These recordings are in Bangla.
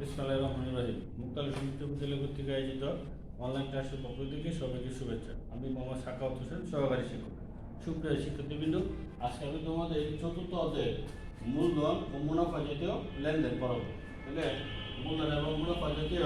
বিসমাল্লাহ রহমান রাহিম। আয়োজিত অনলাইন ক্লাসের পক্ষ থেকে সবাইকে শুভেচ্ছা। আমি মোহাম্মদ সাকাউত হোসেন, সহকারী শিক্ষক। সুপ্রিয় শিক্ষার্থীবৃন্দ, আজকে আমি তোমাদের চতুর্থ মূলধন ও মুনাফা জাতীয় লেনদেন করাবো তাহলে মূলধন এবং মুনাফা জাতীয়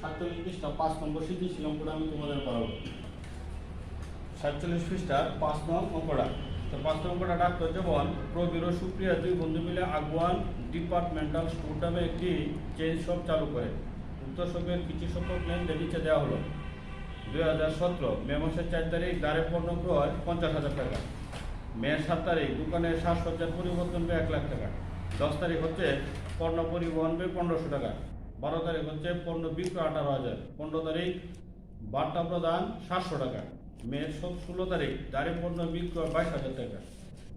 সাতচল্লিশ পৃষ্ঠা পাঁচ নম্বর ছিল করে আমি তোমাদের করাবো সাতচল্লিশ পৃষ্ঠার পাঁচ নং অঙ্কটা। তো পাঁচ নং অঙ্কটা ডাক্তার যেমন প্রবীর সুপ্রিয়া দুই বন্ধু মিলে আগুয়ান ডিপার্টমেন্টাল স্টোর নামে একটি চেইন শপ চালু করে। উক্ত শপের কিছু সংখ্যক লেনদেন নিচে দেওয়া হলো। দুই হাজার সতেরো, মে মাসের চার তারিখ দাঁড়ে পণ্য ক্রয় পঞ্চাশ হাজার টাকা। মে সাত তারিখ দোকানের সাজসজ্জার পরিবর্তন ব্যয় এক লাখ টাকা। দশ তারিখ হচ্ছে পণ্য পরিবহন ব্যয় পনেরোশো টাকা। বারো তারিখ হচ্ছে পণ্য বিক্রয় আঠারো হাজার। পনেরো তারিখ বার্তা প্রদান সাতশো টাকা। মে ষোলো তারিখ দাঁড়ে পণ্য বিক্রয় বাইশ হাজার টাকা।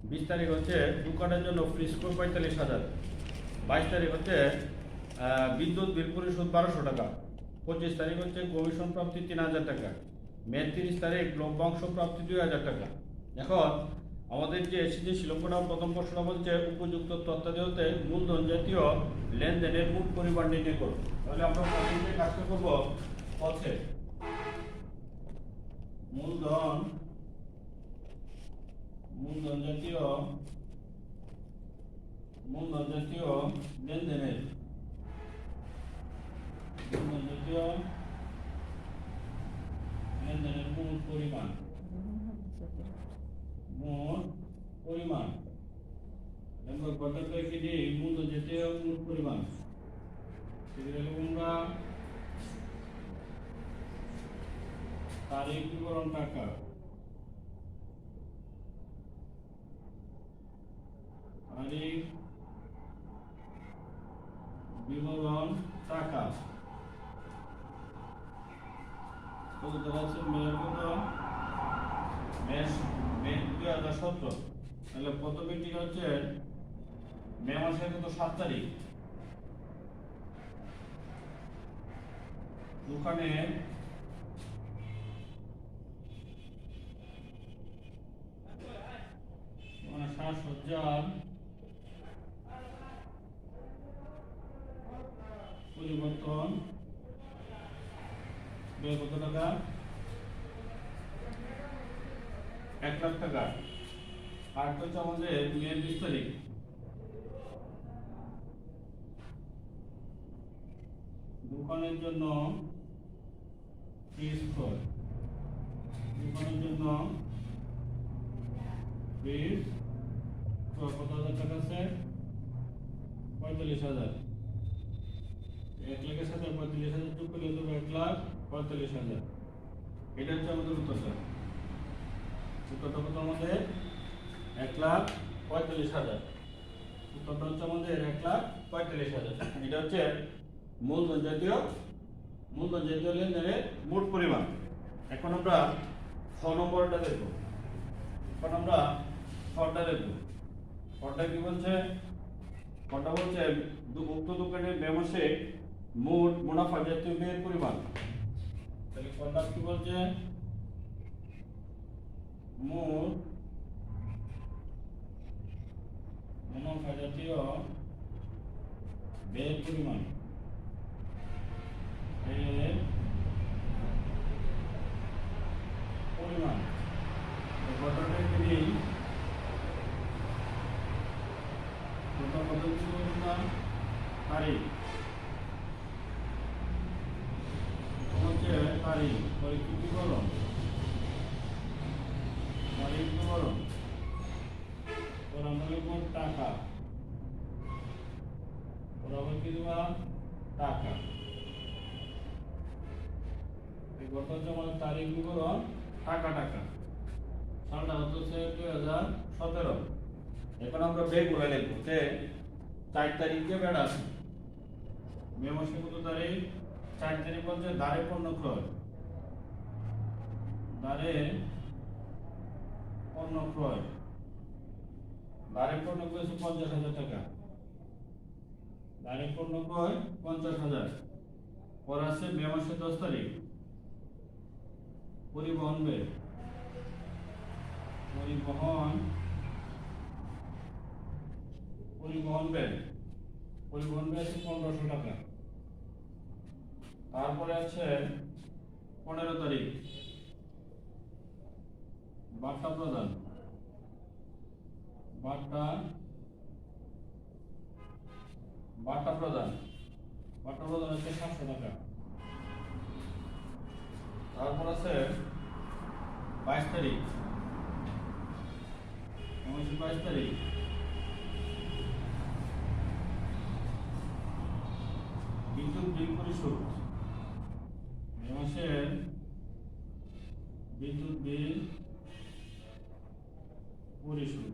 বিশ তারিখ হচ্ছে দোকানের জন্য ফ্রিস্কো পঁয়তাল্লিশ হাজার। বাইশ তারিখ হচ্ছে বিদ্যুৎ বিল পরিশোধ বারোশো টাকা। পঁচিশ তারিখ হচ্ছে কমিশন প্রাপ্তি তিন হাজার টাকা। মে তিরিশ তারিখ লভ্যাংশ প্রাপ্তি দুই হাজার টাকা। এখন আমাদের যে এসেছে শিলঙ্কটা প্রথম প্রশ্ন বলছে, উপযুক্ত তথ্যাদিহতে মূলধন জাতীয় লেনদেনের মোট পরিমাণ নির্ণয় করো তাহলে আমরা কাজটা করব, হচ্ছে মূলধন মূলধন জাতীয় মূলধন জাতীয় লেনদেনের, মূলধন জাতীয় লেনদেনের মূল পরিমাণ, মোট পরিমাণ। আমরা গতকাল কি দিই মূলধন জাতীয় মূল পরিমাণ। সেগুলো আমরা তারিখ বিবরণ টাকা। তারিখ বিবরণ টাকা। মেয়ের হাজার তাহলে হচ্ছে মে মাসের সাত তারিখ। দোকানে সাজসজ্জার পরিবর্তন ব্যয় কত টাকা এক লাখ টাকা। আর হচ্ছে আমাদের মে বিশ তারিখ। দোকানের জন্য দোকানের জন্য ক্রয় কত আছে? পঁয়তাল্লিশ হাজার। এক লাখের সাথে পঁয়তাল্লিশ হাজার যোগ করলে এক লাখ পঁয়তাল্লিশ হাজার। এটা হচ্ছে আমাদের উত্তরটা উত্তরটা কত আমাদের? এক লাখ পঁয়তাল্লিশ হাজার। উত্তরটা হচ্ছে এক লাখ পঁয়তাল্লিশ হাজার। এটা হচ্ছে মূলধন জাতীয় মূলধন জাতীয় লেনদেনের মোট পরিমাণ। এখন আমরা ছ নম্বরটা দেখব। এখন আমরা ছটা দেখব। ছটা কি বলছে? কটা বলছে উক্ত দোকানের ব্যবসে মোট মুনাফা জাতীয় ব্যয়ের পরিমাণ। তাহলে কটা কি বলছে? মোট মুনাফা জাতীয় ব্যয়ের পরিমাণ ব্যয়ের পরিমাণ তো ঘটনাটা কি দিই প্রথম কথা কি বলছিলাম হচ্ছে পরে। আমরা লিখব টাকা। ওর আবার কি টাকা। এই গত হচ্ছে আমাদের তারিখ বিবরণ টাকা টাকা। সালটা হচ্ছে দুই হাজার সতেরো। এখন আমরা বেগুলো যে চার তারিখে বেড়া আছে মে মাসে কত তারিখ, চার তারিখ বলছে দাঁড়ে পণ্য ক্রয় দাঁড়ে পণ্য ক্রয় দাঁড়ে পণ্য ক্রয় হচ্ছে পঞ্চাশ হাজার টাকা। দাঁড়ে পণ্য ক্রয় পঞ্চাশ হাজার। পর আছে মে মাসের দশ তারিখ। পরিবহন ব্যয় পরিবহন পরিবহন ব্যয় পরিবহন ব্যয় আছে পনেরোশো টাকা। তারপরে আছে পনেরো তারিখ। বার্তা প্রদান। বার্তা। বার্তা প্রদান। বার্তা প্রদান হচ্ছে সাতশো টাকা। তারপর আছে বাইশ তারিখ। বাইশ তারিখ? বিদ্যুৎ বিল পরিশোধ এই মাসের বিদ্যুৎ বিল পরিশোধ।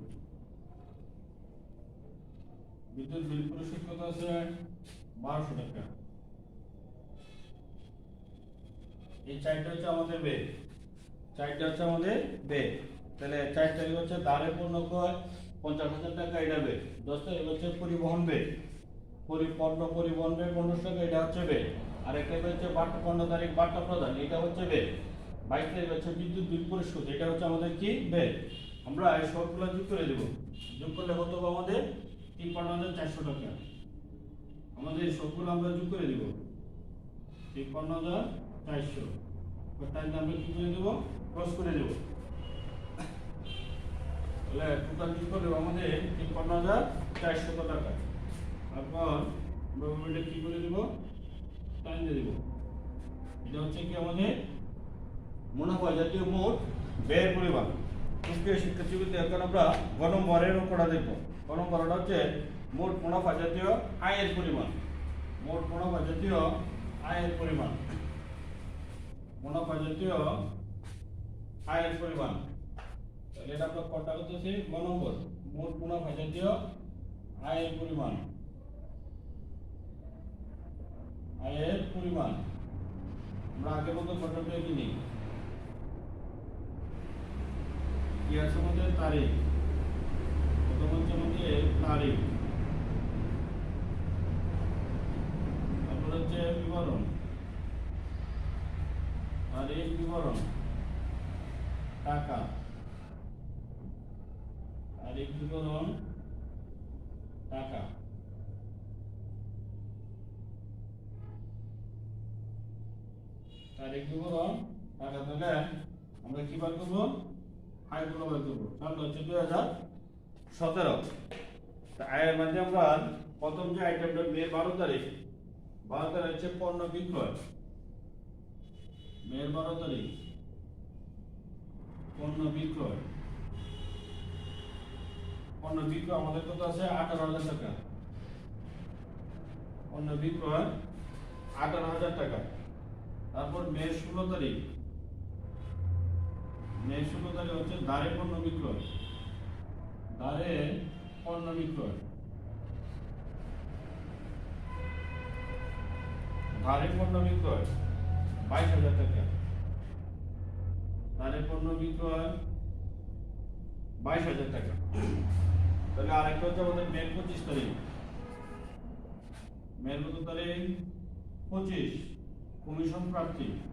বিদ্যুৎ বিল পরিশোধ কত আছে? বারোশো টাকা। এই চারটা হচ্ছে আমাদের বে চারটা হচ্ছে আমাদের বে তাহলে চার তারিখ হচ্ছে দাঁড়ে পণ্য ক্রয় পঞ্চাশ হাজার টাকা এটা বে দশ তারিখ হচ্ছে পরিবহন বে পরিপূর্ণ পরিবহন বে পনেরোশো টাকা, এটা হচ্ছে বে আর একটা হচ্ছে বার্তা পনেরো তারিখ বার্তা প্রদান, এটা হচ্ছে বে বাইশ তারিখ হচ্ছে বিদ্যুৎ বিল পরিশোধ এটা হচ্ছে আমাদের কি? বে আমরা এই সবগুলো যোগ করে দেবো। যোগ করলে কত আমাদের? তিপ্পান্ন হাজার চারশো টাকা। আমাদের সবগুলো আমরা যোগ করে দেবো। তিপ্পান্ন হাজার চারশো। তাই আমরা কি করে দেবো? ক্রস করে দেবো। তাহলে টোটাল কি করে আমাদের তিপ্পান্ন হাজার চারশো টাকা। তারপর আমরা কি করে দেবো? টাইম দিয়ে দেবো। এটা হচ্ছে কি আমাদের মুনাফা জাতীয় মোট ব্যয়ের পরিমাণ। সুপ্রিয় শিক্ষার্থীবৃন্দ এখন আমরা গ নম্বরের উপরটা দেখব গ নম্বরটা হচ্ছে মোট মুনাফা জাতীয় আয়ের পরিমাণ। মোট মুনাফা জাতীয় আয়ের পরিমাণ। মুনাফা জাতীয় আয়ের পরিমাণ। তাহলে এটা আমরা কটা করতেছি? গ নম্বর। মোট মুনাফা জাতীয় আয়ের পরিমাণ। আয়ের পরিমাণ। আমরা আগের মতো কটা পেয়ে কিনি কি আছে আমাদের তারিখ। প্রথম হচ্ছে আমাদের তারিখ। তারপর হচ্ছে বিবরণ। তারিখ, বিবরণ। টাকা। তারিখ, বিবরণ। টাকা। তারিখ, বিবরণ। টাকা, তাহলে আমরা কি বার করব? আয়গুলো বার করব। তাহলে হচ্ছে দুই হাজার সতেরো। আয়ের মধ্যে আমরা প্রথম যে আইটেমটা মে বারো তারিখ বারো তারিখ হচ্ছে পণ্য বিক্রয়। মেয়ের বারো তারিখ, পণ্য বিক্রয়। পণ্য বিক্রয় আমাদের কত আছে? আঠারো হাজার টাকা। পণ্য বিক্রয় আঠারো হাজার টাকা। তারপর মে ষোলো তারিখ ষোলো হচ্ছে দাঁড়ে পণ্য বিক্রয়। দাঁড়ে পণ্য বিক্রয়। ধারে পণ্য বিক্রয়, বাইশ হাজার টাকা। ধারে পণ্য বিক্রয়, বাইশ হাজার টাকা। তাহলে আরেকটা হচ্ছে আমাদের মে পঁচিশ তারিখ। মের কত তারিখ পঁচিশ, কমিশন প্রার্থী।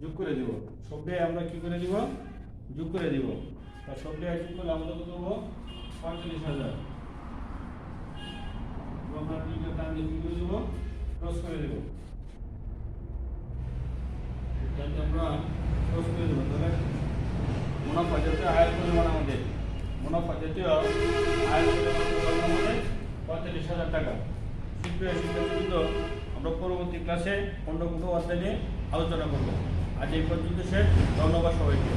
যোগ করে দিব। সবটাই আমরা কি করে দিব? যোগ করে দিব। আর সবটাই যোগ করলে আমরা কত পাবো পঁয়তাল্লিশ হাজার। কি করে দিব? ক্রস করে আমরা করে দিব। জাতীয় পঁয়তাল্লিশ হাজার টাকা। আমরা পরবর্তী ক্লাসে অন্য কোনো অধ্যায় নিয়ে আলোচনা করব। আজ এই পর্যন্ত শেষ। ধন্যবাদ সবাইকে।